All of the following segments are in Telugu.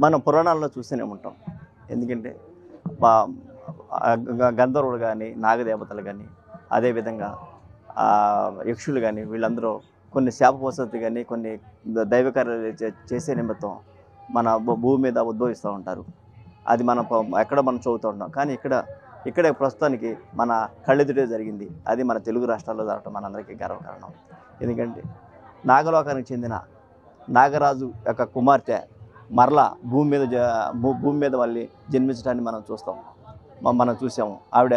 మనం పురాణాల్లో చూస్తూనే ఉంటాం. ఎందుకంటే గంధర్వులు కానీ నాగదేవతలు కానీ అదేవిధంగా యక్షులు కానీ వీళ్ళందరూ కొన్ని శాపవసతి కానీ కొన్ని ద- దైవ కార్యాలు చే- చేసే నిమిత్తం మన భూమి మీద ఉద్భవిస్తూ ఉంటారు. అది మనం ఎక్కడ మనం చదువుతూ ఉంటాం కానీ ఇక్కడ ఇక్కడ ప్రస్తుతానికి మన కళ్ళెదుటే జరిగింది. అది మన తెలుగు రాష్ట్రాల్లో జరగటం మనందరికీ గర్వకారణం. ఎందుకంటే నాగలోకానికి చెందిన నాగరాజు యొక్క కుమార్తె మరలా భూమి మీద జ భూ- భూమి మీద మళ్ళీ జన్మించడాన్ని మనం చూస్తాం. మనం చూసాము. ఆవిడ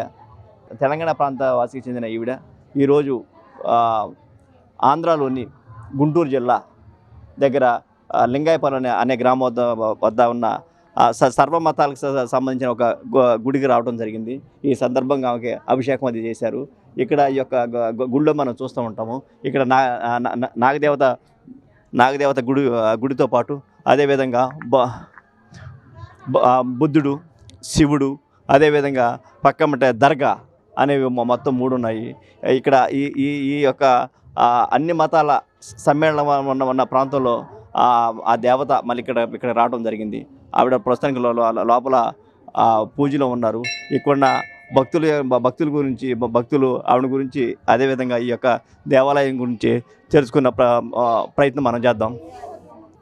తెలంగాణ ప్రాంత వాసికి చెందిన ఈవిడ. ఈరోజు ఆంధ్రాలోని గుంటూరు జిల్లా దగ్గర ఆ, అనే అనే గ్రామం వద్ద వద్ద ఉన్న ఆ, సర్వ మతాలకు సంబంధించిన ఒక గుడికి రావడం జరిగింది. ఈ సందర్భంగా ఆమెకి అభిషేకం అది చేశారు. ఇక్కడ ఈ యొక్క గుడిలో మనం చూస్తూ ఉంటాము. ఇక్కడ నా నాగదేవత నాగదేవత గుడి గుడితో పాటు అదేవిధంగా బ బ- బుద్ధుడు శివుడు అదేవిధంగా పక్కమట దర్గా అనేవి మొత్తం మూడు ఉన్నాయి. ఇక్కడ ఈ ఈ ఈ యొక్క అన్ని మతాల సమ్మేళనం ఉన్న ఉన్న ప్రాంతంలో ఆ దేవత మళ్ళీ ఇక్కడ ఇక్కడ రావడం జరిగింది. ఆవిడ ప్రస్తుతానికి లో- లోపల పూజలో ఉన్నారు. ఇక్కడున్న భక్తుల భక్తుల గురించి భక్తులు ఆవిడ గురించి అదేవిధంగా ఈ యొక్క దేవాలయం గురించి తెలుసుకున్న ప్ర ప్రయత్నం మనం చేద్దాం.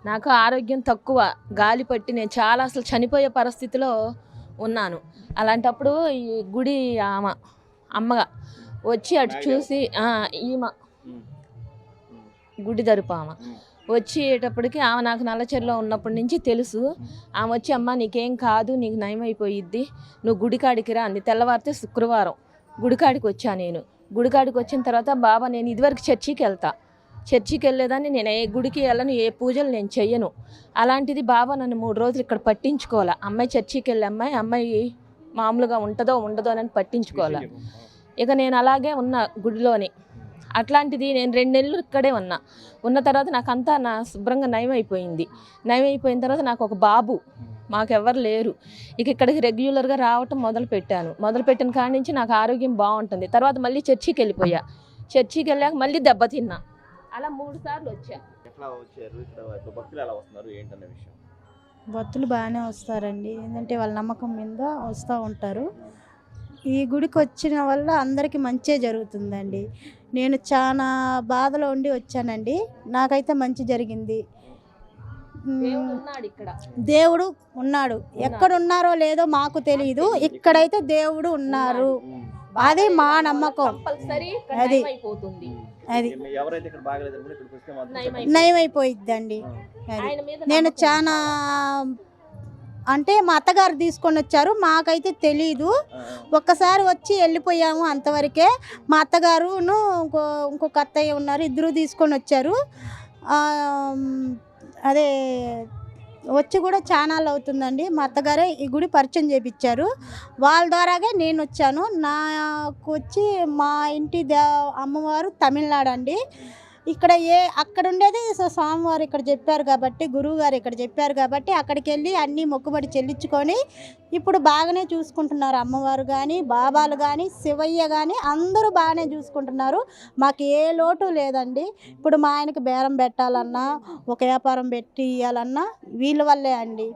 నాకు ఆరోగ్యం తక్కువ గాలి పట్టి నేను చాలా అసలు చనిపోయే పరిస్థితిలో ఉన్నాను. అలాంటప్పుడు ఈ గుడి ఆమె అమ్మగా వచ్చి అటు చూసి ఈమె గుడి తరుపు ఆమె. వచ్చేటప్పటికి ఆమె నాకు నల్లచెరులో ఉన్నప్పటి నుంచి తెలుసు. ఆమె వచ్చి అమ్మ నీకేం కాదు నీకు నయం అయిపోయిద్ది నువ్వు గుడికాడికి రా అంది. తెల్లవారితే శుక్రవారం గుడికాడికి వచ్చా నేను. గుడికాడికి వచ్చిన తర్వాత బాబా నేను ఇదివరకు చర్చికి వెళ్తా. చర్చికి వెళ్ళేదాన్ని నేను ఏ గుడికి వెళ్ళను ఏ పూజలు నేను చెయ్యను. అలాంటిది బాబా నన్ను మూడు రోజులు ఇక్కడ పట్టించుకోవాలి. అమ్మాయి చర్చికి వెళ్ళే అమ్మాయి అమ్మాయి మామూలుగా ఉంటుందో ఉండదో అని పట్టించుకోవాలి. ఇక నేను అలాగే ఉన్నా గుడిలోని. అట్లాంటిది నేను రెండు నెలలు ఇక్కడే ఉన్నా. ఉన్న తర్వాత నాకు అంతా నా శుభ్రంగా నయం అయిపోయింది నయం అయిపోయిన తర్వాత నాకు ఒక బాబు మాకెవ్వరు లేరు. ఇక ఇక్కడికి రెగ్యులర్గా రావటం మొదలు పెట్టాను. మొదలు పెట్టిన కాడి నుంచి నాకు ఆరోగ్యం బాగుంటుంది. తర్వాత మళ్ళీ చర్చికి వెళ్ళిపోయా చర్చికి వెళ్ళాక మళ్ళీ దెబ్బతిన్నా. అలా మూడు సార్లు వచ్చా. ఎట్లా వచ్చారు? ఇక్కడ భక్తులు ఎలా వస్తున్నారు? ఏంటనే విషయం. భక్తులు బాగానే వస్తారండి. ఏంటంటే వాళ్ళ నమ్మకం మీద వస్తూ ఉంటారు. ఈ గుడికి వచ్చిన వల్ల అందరికీ మంచే జరుగుతుందండి. నేను చాలా బాధలో ఉండి వచ్చానండి. నాకైతే మంచి జరిగింది. దేవుడు ఉన్నాడు ఇక్కడ. దేవుడు ఉన్నాడు. ఎక్కడ ఉన్నారో లేదో మాకు తెలియదు ఇక్కడైతే దేవుడు ఉన్నారు. అది మా నమ్మకం. కంపల్సరీ అది. అది. ఎవరైతే ఇక్కడ ఇక్కడికి వస్తే మాత్రం నయం అది. నేను చాలా అంటే మా అత్తగారు తీసుకొని వచ్చారు మాకైతే తెలీదు. ఒక్కసారి వచ్చి వెళ్ళిపోయాము అంతవరకే. మా అత్తగారును ఇంకో ఇంకొక అత్తయ్య ఉన్నారు ఇద్దరు తీసుకొని వచ్చారు. ఆ, అదే వచ్చి కూడా చానాలు అవుతుందండి. మా అత్తగారే ఈ గుడి పరిచయం చేపించారు వాళ్ళ ద్వారాగా నేను వచ్చాను నాకు వచ్చి మా ఇంటి దే అమ్మవారు తమిళనాడు అండి ఇక్కడ ఏ అక్కడ ఉండేది స్వామివారు ఇక్కడ చెప్పారు కాబట్టి గురువు గారు ఇక్కడ చెప్పారు కాబట్టి అక్కడికి వెళ్ళి అన్నీ మొక్కుబడి చెల్లించుకొని ఇప్పుడు బాగానే చూసుకుంటున్నారు అమ్మవారు కానీ బాబాలు కానీ శివయ్య కానీ అందరూ బాగానే చూసుకుంటున్నారు. మాకు ఏ లోటు లేదండి. ఇప్పుడు మా ఆయనకి బేరం పెట్టాలన్నా ఒక వ్యాపారం పెట్టి ఇవ్వాలన్నా వీళ్ళ వల్లే అండి.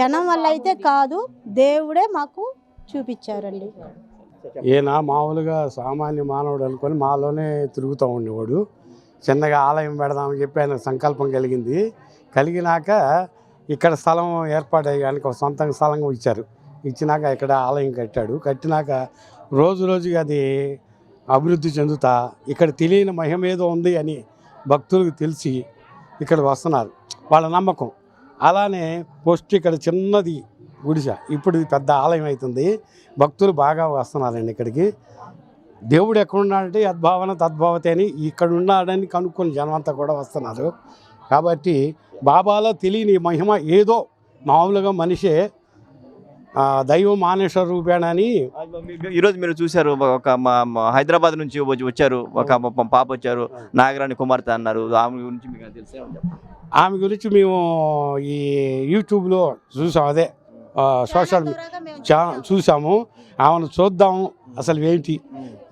జనం వల్ల అయితే కాదు దేవుడే మాకు చూపించారండి. ఈయన మామూలుగా సామాన్య మానవుడు అనుకొని మాలోనే తిరుగుతూ ఉండేవాడు. చిన్నగా ఆలయం పెడదామని చెప్పి ఆయన సంకల్పం కలిగింది. కలిగినాక ఇక్కడ స్థలం ఏర్పాటు అయ్యానికి ఒక సొంతంగా స్థలం ఇచ్చారు. ఇచ్చినాక ఇక్కడ ఆలయం కట్టాడు. కట్టినాక రోజు రోజుగా అది అభివృద్ధి చెందుతా ఇక్కడ తెలియని మహిమేదో ఉంది అని భక్తులకు తెలిసి ఇక్కడికి వస్తున్నారు. వాళ్ళ నమ్మకం. అలానే పోస్ట్ ఇక్కడ చిన్నది గుడిస. ఇప్పుడు పెద్ద ఆలయం అవుతుంది. భక్తులు బాగా వస్తున్నారండి ఇక్కడికి. దేవుడు ఎక్కడ ఉన్నాడంటే యద్భావన తద్భావతే అని ఇక్కడ ఉన్నాడని కనుక్కొని జనం అంతా కూడా వస్తున్నారు. కాబట్టి బాబాలో తెలియని మహిమ ఏదో మామూలుగా మనిషే ఆ, దైవం మానేశ్వర రూపేణ అని ఈరోజు మీరు చూశారు ఒక హైదరాబాద్ నుంచి వచ్చి- వచ్చారు ఒక మా పాప వచ్చారు నాగరాణి కుమార్తె అన్నారు. ఆమె గురించి మీకు తెలిసే ఆమె గురించి మేము ఈ యూట్యూబ్లో చూసాం అదే సోషల్ చా చూసాము. ఆమెను చూద్దాం అసలు ఏంటి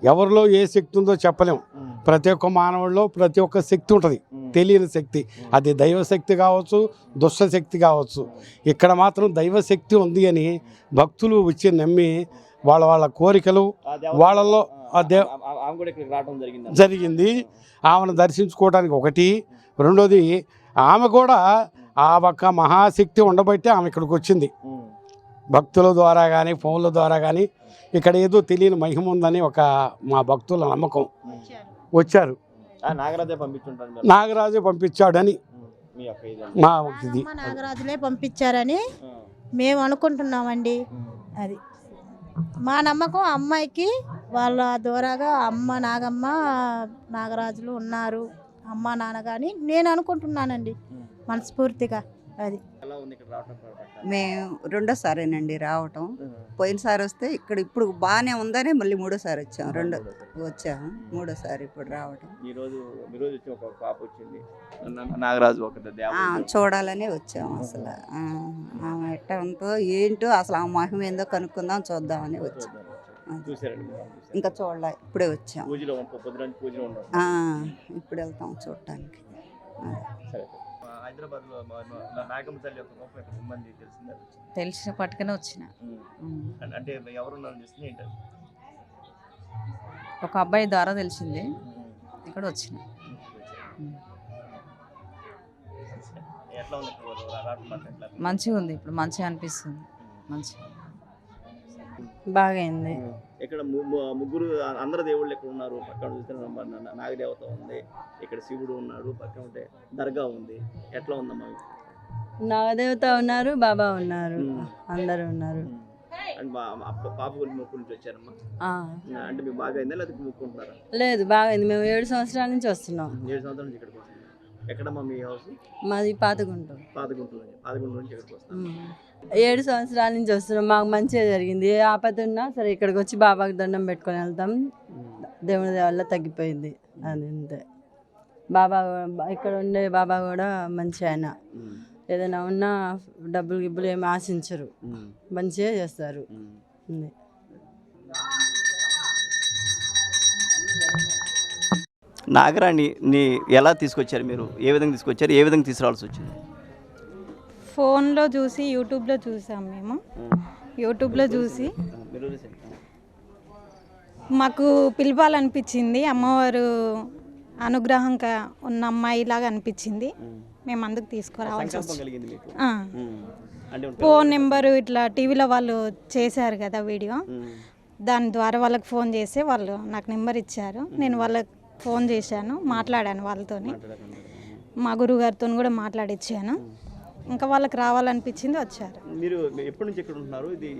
ఎవరిలో ఏ శక్తి ఉందో చెప్పలేం. ప్రతి ఒక్క మానవుల్లో ప్రతి ఒక్క శక్తి ఉంటుంది. తెలియని శక్తి. అది దైవశక్తి కావచ్చు దుష్ట శక్తి కావచ్చు. ఇక్కడ మాత్రం దైవశక్తి ఉంది అని భక్తులు వచ్చి నమ్మి వాళ్ళ వాళ్ళ కోరికలు జరిగింది జరిగింది. ఆమెను దర్శించుకోవడానికి ఒకటి. రెండోది ఆమె కూడా ఆ ఒక్క మహాశక్తి ఉండబట్టి ఆమె ఇక్కడికి వచ్చింది. భక్తుల ద్వారా కానీ ఫోన్ల ద్వారా కానీ ఇక్కడ ఏదో తెలియని మహిమ ఉందని ఒక మా భక్తుల నమ్మకం. వచ్చారు. నాగరాజే పంపించుంటాను మీరు. నాగరాజు పంపించాడని మీ ఇది. నాగరాజులే పంపించారని మేము. అనుకుంటున్నామండి. అది. మా నమ్మకం అమ్మాయికి వాళ్ళ ద్వారాగా అమ్మ నాగమ్మ నాగరాజులు ఉన్నారు. అమ్మ నాన్న కానీ నేను అనుకుంటున్నానండి. మనస్ఫూర్తిగా. అది. ఎలా ఉంది ఇక్కడ రావటం? మేము రెండోసారేనండి రావటం. పోయినసారి వస్తే ఇక్కడ ఇప్పుడు బాగానే ఉందని మళ్ళీ మూడోసారి వచ్చాం రెండో వచ్చాము. మూడోసారి ఇప్పుడు రావటం. ఈ రోజు ఈ రోజు వచ్చి ఒక పాప వచ్చింది. నా- నాగరాజు ఒక చూడాలనే వచ్చాము అసలు. ఆమె ఎట్ట ఉందో ఏంటో అసలు ఆ మహిమ ఏందో కనుక్కుందాం చూద్దామని వచ్చాం. ఇంకా చూడలే ఇప్పుడే వచ్చాం. ఇప్పుడు వెళ్తాం చూడటానికి. హైదరాబాద్లో నాగమ్మ తల్లి యొక్క గొప్ప మంది తెలిసిందా? తెలిసిన పట్టుకునే వచ్చిన అంటే ఎవరున్నారు తెలిసింది ఏంటంటే ఒక అబ్బాయి ద్వారా తెలిసింది. ఇక్కడ వచ్చిన? మంచిగా ఉంది ఇప్పుడు? మంచిగా అనిపిస్తుంది. మంచిగా. బాగైంది. ఇక్కడ ముగ్గురు అందరు దేవుళ్ళు ఇక్కడ ఉన్నారు? పక్కన చూస్తే నాగదేవత ఉంది. ఇక్కడ శివుడు ఉన్నాడు పక్కన ఉంటే దర్గా ఉంది. ఎట్లా ఉందమ్మా? నాగదేవత ఉన్నారు బాబా ఉన్నారు. అందరూ ఉన్నారు. పాప గురించి మొక్కు నుంచి వచ్చారమ్మా? అంటే మీకు బాగా అయిందా లేకపోతే మొక్కుంటున్నారా? లేదు బాగైంది. మేము ఏడు సంవత్సరాల నుంచి వస్తున్నాం. ఏడు సంవత్సరాల నుంచి ఇక్కడికి వస్తున్నారు ఎక్కడమ్మా మీ హౌస్? మాది పాతగుంటాం పాతగుంటూరు నుంచి పాతగుంటూరు నుంచి ఇక్కడికి వస్తాను ఏడు సంవత్సరాల నుంచి వస్తున్నాం. మాకు మంచిగా జరిగింది. ఏ ఆపద ఉన్నా సరే ఇక్కడికి వచ్చి బాబాకి దండం పెట్టుకొని వెళ్తాం. దేవుని దయ వల్ల తగ్గిపోయింది. అది అంతే. బాబా ఇక్కడ ఉండే బాబా కూడా మంచి ఆయన. ఏదైనా ఉన్నా డబ్బులు గిబ్బులు ఏమి ఆశించరు. మంచిగా చేస్తారు. నాగరాణి నీ ఎలా తీసుకొచ్చారు మీరు? ఏ విధంగా తీసుకొచ్చారు? ఏ విధంగా తీసుకురావాల్సి వచ్చింది? ఫోన్లో చూసి యూట్యూబ్లో చూసాం మేము. యూట్యూబ్లో చూసి. మాకు పిలవాలనిపించింది. అమ్మవారు అనుగ్రహంగా ఉన్న అమ్మాయిలాగా అనిపించింది. మేము అందుకు తీసుకురావాల్సి వచ్చింది. ఫోన్ నెంబరు ఇట్లా టీవీలో వాళ్ళు చేశారు కదా వీడియో. దాని ద్వారా వాళ్ళకి ఫోన్ చేసి వాళ్ళు నాకు నెంబర్ ఇచ్చారు. నేను వాళ్ళకి ఫోన్ చేశాను. మాట్లాడాను వాళ్ళతోని. మా గురుగారితో కూడా మాట్లాడిచ్చాను. ఇంకా వాళ్ళకి రావాలనిపించింది వచ్చారు. మీరు ఎప్పటి నుంచి ఇక్కడ ఉంటున్నారు? ఇది